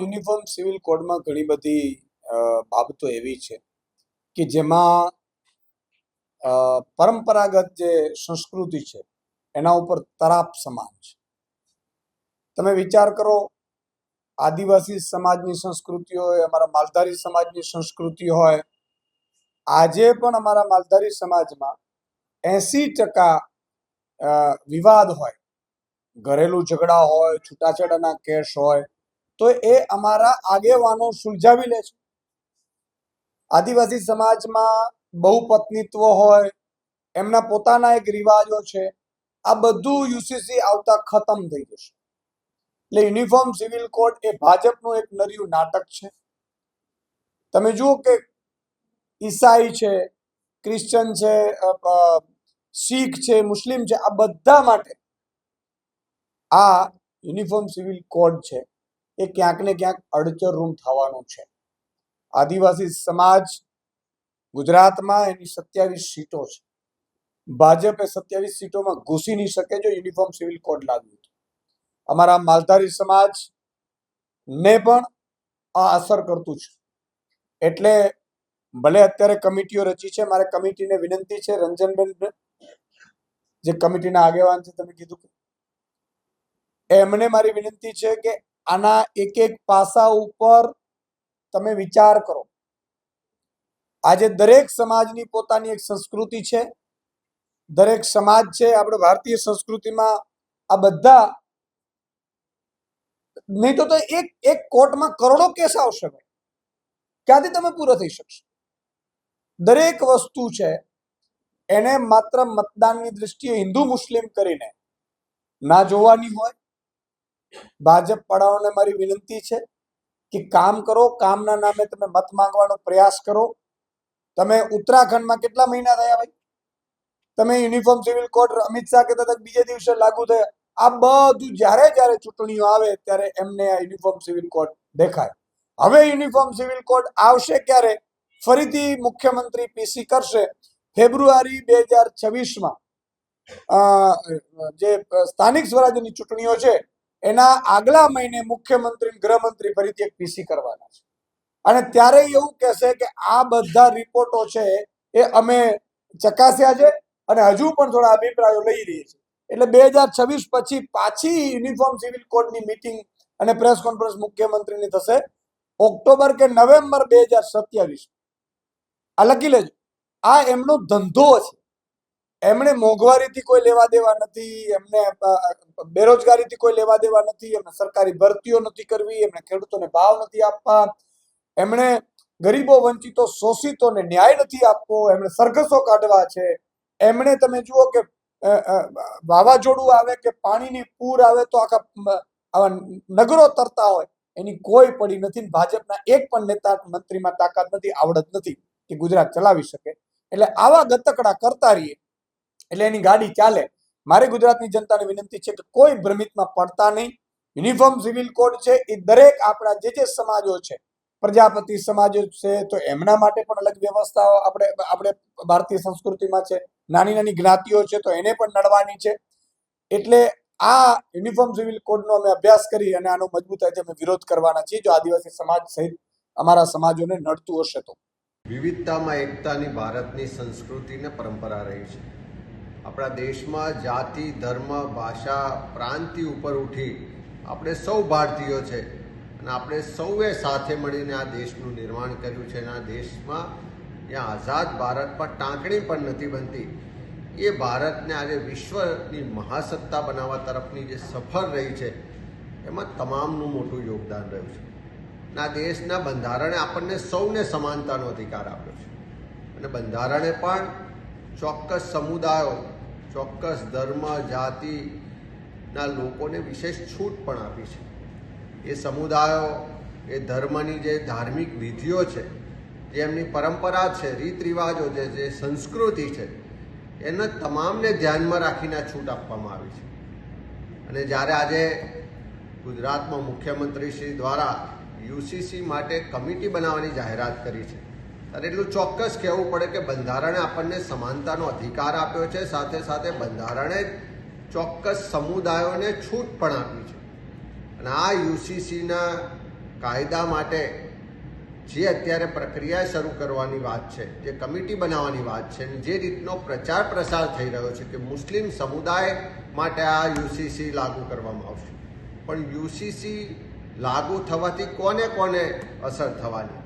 Uniform civil કોડમાં ઘણી બધી બાબતો એવી છે કે જેમાં પરંપરાગત જે સંસ્કૃતિ છે એના ઉપર તરાપ સમાન છે. તમે વિચાર કરો, આદિવાસી સમાજની સંસ્કૃતિ હોય, અમારા માલધારી સમાજની સંસ્કૃતિ હોય, આજે પણ અમારા માલધારી સમાજમાં એસી ટકા વિવાદ હોય. ઘરેલું ઝઘડા હોય, છૂટાછેડાના કેસ હોય તો એ અમારા આગેવાનો સુલઝાવી લે છે. આદિવાસી સમાજમાં બહુ પત્નીત્વ હોય, એમના પોતાના એક રિવાજો છે, આ બધું યુસીસી આવતા ખતમ થઈ જશે. એટલે યુનિફોર્મ સિવિલ કોડ એ ભાજપનું એક નર્યું નાટક છે. તમે જુઓ કે ઈસાઈ છે, ક્રિશ્ચન છે શીખ છે, મુસ્લિમ છે, આ બધા માટે આ યુનિફોર્મ સિવિલ કોડ છે. એ ક્યાંક ને ક્યાંક અડચરરૂમ થવાનું છે. આદિવાસી સમાજ ગુજરાતમાં એની સત્યાવીસ સીટો છે. ભાજપ એ સત્યાવીસ સીટોમાં ઘૂસી નહીં શકે જો યુનિફોર્મ સિવિલ કોડ લાગ્યું અમારા માલધારી સમાજ ને પણ આ અસર કરતું છે. એટલે ભલે અત્યારે કમિટીઓ રચી છે, મારે કમિટીને વિનંતી છે રંજનબેન જે કમિટીના આગેવાન છે, તમે કીધું એમને મારી વિનંતી છે કે આના એક એક પાસા ઉપર તમે વિચાર કરો. આજે દરેક સમાજની પોતાની એક સંસ્કૃતિ છે. દરેક સમાજ છે, આપણે ભારતીય સંસ્કૃતિમાં આ બધા નહીં તો એક એક કોર્ટમાં કરોડો કેસ આવશે ક્યાંથી તમે પૂરો થઈ શકશો? દરેક વસ્તુ છે, એને માત્ર મતદાનની દ્રષ્ટિએ હિન્દુ મુસ્લિમ કરીને ના જોવાની હોય ભાજપ વાળાઓને મારી વિનંતી છે કે કામ કરો, કામના નામે તમે મત માંગવાનો પ્રયાસ કરો. તમે ઉત્તરાખંડમાં કેટલા મહિના થયા ભાઈ? તમે uniform civil code Amit Shah કહેતા હતા બીજે દિવસે લાગુ થયા. આ બધું જ્યારે જ્યારે ચૂંટણીઓ આવે ત્યારે એમને આ યુનિફોર્મ સિવિલ કોડ દેખાય. હવે યુનિફોર્મ સિવિલ કોડ આવશે ક્યારે? ફરીથી મુખ્યમંત્રી પીસી કરશે. ફેબ્રુઆરી બે હજાર છવ્વીસમાં જે સ્થાનિક સ્વરાજ્યની ચૂંટણીઓ છે એના આગલા મહિને મુખ્યમંત્રી ગૃહમંત્રી ફરીથી એક પીસી કરવાના છે. અને ત્યારે એવું કહેશે કે આ બધા રિપોર્ટો છે એ અમે ચકાસ્યા છે અને હજુ પણ થોડા અભિપ્રાયો લઈ રહી છે એટલે બે હજાર છવ્વીસ પછી પાછી યુનિફોર્મ સિવિલ કોડની મિટિંગ અને પ્રેસ કોન્ફરન્સ મુખ્યમંત્રીની થશે. ઓક્ટોબર કે નવેમ્બર બે હજાર સત્યાવીસ. આ લખી લેજો. આ એમનો ધંધો છે. એમણે મોંઘવારીથી કોઈ લેવા દેવા નથી, એમને બેરોજગારીથી કોઈ લેવા દેવા નથી, એમને સરકારી ભરતીઓ નથી કરવી, એમને ખેડૂતોને ભાવ નથી આપવા, એમણે ગરીબો વંચિતો શોષિતોને ન્યાય નથી આપવો, એમણે સરઘસો કાઢવા છે. એમણે તમે જુઓ કે વાવાઝોડું આવે કે પાણીની પૂર આવે તો આખા આવા નગરો તરતા હોય, એની કોઈ પડી નથી ભાજપના એક પણ નેતા મંત્રીમાં તાકાત નથી, આવડત નથી કે ગુજરાત ચલાવી શકે. એટલે આવા ગતકડા કરતા રહીએ. એટલે એની ગાડી ચાલે. મારી ગુજરાતની જનતાને વિનંતી છે કે કોઈ ભ્રમિતમાં પડતા નહીં. યુનિફોર્મ સિવિલ કોડ છે, એ દરેક આપણા જે જે સમાજો છે, પ્રજાપતિ સમાજો છે, તો એમના માટે પણ અલગ વ્યવસ્થાઓ આપણે આપણે ભારતીય સંસ્કૃતિમાં છે, નાની નાની જ્ઞાતિઓ છે, તો એને પણ નડવાની છે. એટલે આ યુનિફોર્મ સિવિલ કોડનો અમે અભ્યાસ કરી અને આનો મજબૂતાઈથી અમે વિરોધ કરવાના છીએ, જો આદિવાસી સમાજ સહિત અમારા સમાજોને નડતું હશે તો. વિવિધતામાં એકતાની ભારતની સંસ્કૃતિ ને પરંપરા રહી છે. આપણા દેશમાં જાતિ, ધર્મ, ભાષા, પ્રાંતિ ઉપર ઉઠી આપણે સૌ ભારતીયો છે અને આપણે સૌએ સાથે મળીને આ દેશનું નિર્માણ કર્યું છે અને આ દેશમાં જ્યાં આઝાદ ભારતમાં ટાંકણી પણ નથી બનતી. એ ભારતને આજે વિશ્વની મહાસત્તા બનાવવા તરફની જે સફર રહી છે, એમાં તમામનું મોટું યોગદાન રહ્યું છે. આ દેશના બંધારણે આપણને સૌને સમાનતાનો અધિકાર આપ્યો છે. અને બંધારણે પણ ચોક્કસ સમુદાયો ચોક્કસ ધર્મ જાતિના લોકોને વિશેષ છૂટ પણ આપી છે. એ સમુદાયો, એ ધર્મની જે ધાર્મિક વિધિઓ છે, જે એમની પરંપરા છે રીત રિવાજો છે, જે સંસ્કૃતિ છે, એને તમામને ધ્યાનમાં રાખીને છૂટ આપવામાં આવી છે. અને જ્યારે આજે ગુજરાતમાં મુખ્યમંત્રી શ્રી દ્વારા યુસીસી માટે કમિટી બનાવવાની જાહેરાત કરી છે ત્યારે એટલું ચોક્કસ કહેવું પડે કે બંધારણે આપણને સમાનતાનો અધિકાર આપ્યો છે, સાથે સાથે બંધારણે ચોક્કસ સમુદાયોને છૂટ પણ આપી છે. અને આ યુસીસીના કાયદા માટે જે અત્યારે પ્રક્રિયા શરૂ કરવાની વાત છે, જે કમિટી બનાવવાની વાત છે, અને જે રીતનો પ્રચાર પ્રસાર થઈ રહ્યો છે કે મુસ્લિમ સમુદાય માટે આ યુસીસી લાગુ કરવામાં આવશે. પણ યુસીસી લાગુ થવાથી કોને કોને અસર થવાની?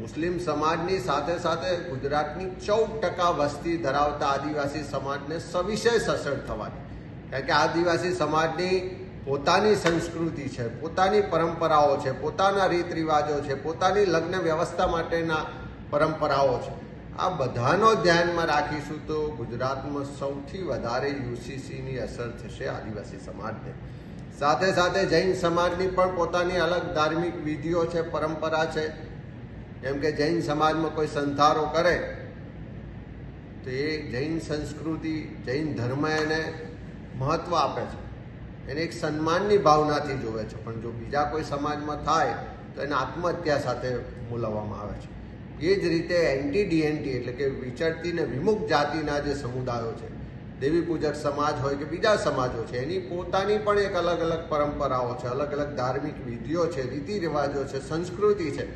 મુસ્લિમ સમાજની સાથે સાથે ગુજરાતની ચૌદ ટકા વસ્તી ધરાવતા આદિવાસી સમાજને સવિશેષ અસર થવાની. કારણ કે આદિવાસી સમાજની પોતાની સંસ્કૃતિ છે, પોતાની પરંપરાઓ છે, પોતાના રીત રિવાજો છે, પોતાની લગ્ન વ્યવસ્થા માટેના પરંપરાઓ છે. આ બધાનો ધ્યાનમાં રાખીશું તો ગુજરાતમાં સૌથી વધારે યુસીસીની અસર થશે આદિવાસી સમાજને. સાથે સાથે જૈન સમાજની પણ પોતાની અલગ ધાર્મિક વિધિઓ છે, પરંપરા છે. જેમ કે જૈન સમાજમાં કોઈ સંથારો કરે, તો એ જૈન સંસ્કૃતિ, જૈન ધર્મ એને મહત્વ આપે છે. એને એક સન્માનની ભાવનાથી જોવે છે. પણ જો બીજા કોઈ સમાજમાં થાય, તો એને આત્મહત્યા સાથે મૂલવવામાં આવે છે. એ જ રીતે એન્ટી ડીએનટી એટલે કે વિચરતી ને વિમુખ જાતિના જે સમુદાયો છે, દેવી પૂજક સમાજ હોય કે બીજા સમાજો છે, એની પોતાની પણ એક અલગ અલગ પરંપરાઓ છે, અલગ અલગ ધાર્મિક વિધિઓ છે, રીતિ રિવાજો છે, સંસ્કૃતિ છે.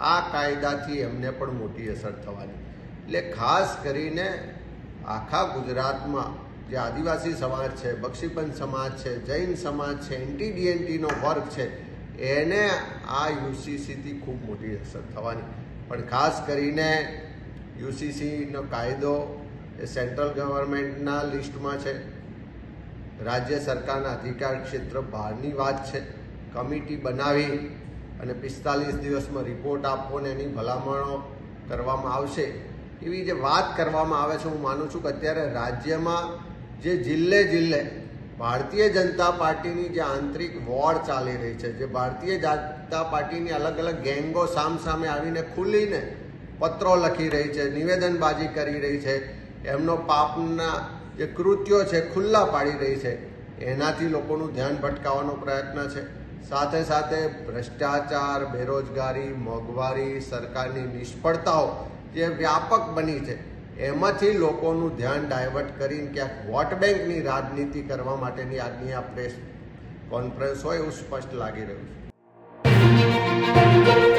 આ કાયદાથી એમને પણ મોટી અસર થવાની. એટલે ખાસ કરીને આખા ગુજરાતમાં જે આદિવાસી સમાજ છે બક્ષીપંચ સમાજ છે, જૈન સમાજ છે એન્ટી ડીએનટીનો વર્ગ છે, એને આ યુસીસીથી ખૂબ મોટી અસર થવાની. પણ ખાસ કરીને યુસીસીનો કાયદો એ સેન્ટ્રલ ગવર્મેન્ટના લિસ્ટમાં છે. રાજ્ય સરકારના અધિકાર ક્ષેત્ર બહારની વાત છે. કમિટી બનાવી અને પિસ્તાલીસ દિવસમાં રિપોર્ટ આપવો ને એની ભલામણો કરવામાં આવશે. એવી જે વાત કરવામાં આવે છે, હું માનું છું કે અત્યારે રાજ્યમાં જે જિલ્લે જિલ્લે ભારતીય જનતા પાર્ટીની જે આંતરિક વોર ચાલી રહી છે, જે ભારતીય જનતા પાર્ટીની અલગ અલગ ગેંગો સામ સામે આવીને ખુલીને પત્રો લખી રહી છે, નિવેદનબાજી કરી રહી છે, એમનો પાપના જે કૃત્યો છે, ખુલ્લા પાડી રહી છે, એનાથી લોકોનું ધ્યાન ભટકાવવાનો પ્રયત્ન છે. સાથે સાથે ભ્રષ્ટાચાર, બેરોજગારી, મોંઘવારી, સરકારની નિષ્ફળતાઓ જે વ્યાપક બની છે, એમાંથી લોકોનું ધ્યાન ડાયવર્ટ કરીને ક્યાંક વોટ બેંકની રાજનીતિ કરવા માટેની આજની આ પ્રેસ કોન્ફરન્સ હોય એવું સ્પષ્ટ લાગી રહ્યું છે.